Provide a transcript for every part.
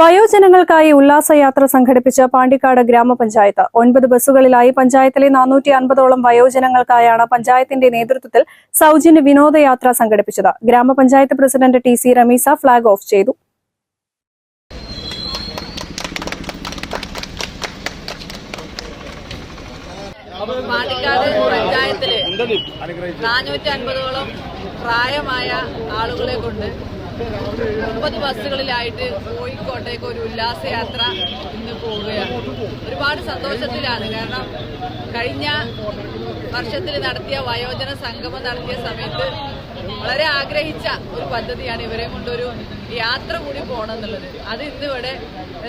വയോജനങ്ങൾക്കായി ഉല്ലാസയാത്ര സംഘടിപ്പിച്ച പാണ്ടിക്കാട് ഗ്രാമപഞ്ചായത്ത്. ഒൻപത് ബസ്സുകളിലായി പഞ്ചായത്തിലെ നാനൂറ്റി അൻപതോളം വയോജനങ്ങൾക്കായാണ് പഞ്ചായത്തിന്റെ നേതൃത്വത്തിൽ സൗജന്യ വിനോദയാത്ര സംഘടിപ്പിച്ചത്. ഗ്രാമപഞ്ചായത്ത് president T C Ramisa flag off ചെയ്തു. പഞ്ചായത്തിൽ നാനൂറ്റി അൻപതോളം പ്രായമായ ആളുകളെ കൊണ്ട് ഒമ്പത് ബസ്സുകളിലായിട്ട് കോഴിക്കോട്ടേക്ക് ഒരു ഉല്ലാസയാത്ര ഇന്ന് പോവുകയാണ്. ഒരുപാട് സന്തോഷത്തിലാണ്. കാരണം കഴിഞ്ഞ വർഷത്തിൽ നടത്തിയ വയോജന സംഗമം നടത്തിയ സമയത്ത് വളരെ ആഗ്രഹിച്ച ഒരു പദ്ധതിയാണ് ഇവരെ കൊണ്ടൊരു യാത്ര കൂടി പോകണം എന്നുള്ളത് അത് ഇന്ന് ഇവിടെ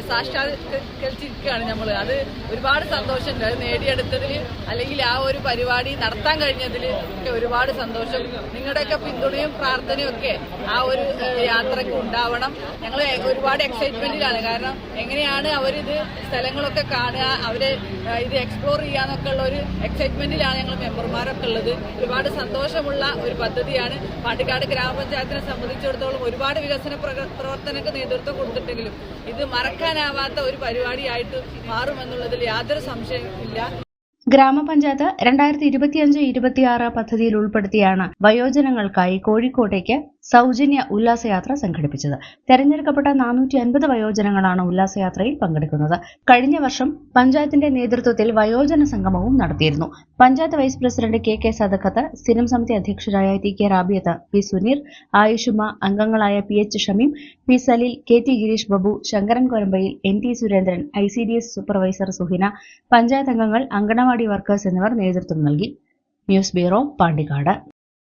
സാക്ഷാത്കരിച്ചിരിക്കുകയാണ് നമ്മൾ അത് ഒരുപാട് സന്തോഷമുണ്ട്. അത് നേടിയെടുത്തതിൽ അല്ലെങ്കിൽ ആ ഒരു പരിപാടി നടത്താൻ കഴിഞ്ഞതിൽ ഒക്കെ ഒരുപാട് സന്തോഷം. നിങ്ങളുടെയൊക്കെ പിന്തുണയും പ്രാർത്ഥനയും ഒക്കെ ആ ഒരു യാത്രയ്ക്ക് ഉണ്ടാവണം. ഞങ്ങൾ ഒരുപാട് എക്സൈറ്റ്മെന്റിലാണ് കാരണം എങ്ങനെയാണ് അവരിത് സ്ഥലങ്ങളൊക്കെ കാണുക അവരെ ഇത് എക്സ്പ്ലോർ ചെയ്യാന്നൊക്കെ ഉള്ള ഒരു എക്സൈറ്റ്മെന്റിലാണ് ഞങ്ങൾ മെമ്പർമാരൊക്കെ ഉള്ളത്. ഒരുപാട് സന്തോഷമുള്ള ഒരു പദ്ധതിയാണ് പാണ്ടിക്കാട് ഗ്രാമപഞ്ചായത്തിനെ സംബന്ധിച്ചിടത്തോളം ഒരുപാട് വികസന പ്രവർത്തനങ്ങൾക്ക് നേതൃത്വം കൊടുത്തിട്ടെങ്കിലും ഇത് മറക്കാനാവാത്ത ഒരു പരിപാടിയായിട്ട് മാറുമെന്നുള്ളതിൽ യാതൊരു സംശയമില്ല ഗ്രാമപഞ്ചായത്ത് രണ്ടായിരത്തി ഇരുപത്തിയഞ്ച് ഇരുപത്തിയാറ് പദ്ധതിയിൽ ഉൾപ്പെടുത്തിയാണ് വയോജനങ്ങൾക്കായി കോഴിക്കോട്ടേക്ക് സൗജന്യ ഉല്ലാസയാത്ര സംഘടിപ്പിച്ചത്. തെരഞ്ഞെടുക്കപ്പെട്ട നാനൂറ്റി അൻപത് വയോജനങ്ങളാണ് ഉല്ലാസയാത്രയിൽ പങ്കെടുക്കുന്നത്. കഴിഞ്ഞ വർഷം പഞ്ചായത്തിന്റെ നേതൃത്വത്തിൽ വയോജന സംഗമവും നടത്തിയിരുന്നു. Panchayat vice president K K Sadakkath സ്ഥിരം സമിതി അധ്യക്ഷരായ T K Rabiyath P Suneer ആയുഷുമ അംഗങ്ങളായ P H Shameem P Saleel K T Girish Babu Sankaran Korambayil N T Surendran I C D S supervisor Suhina panchayat അംഗങ്ങൾ anganwadi workers എന്നിവർ നേതൃത്വം നൽകി. News bureau Pandikkad.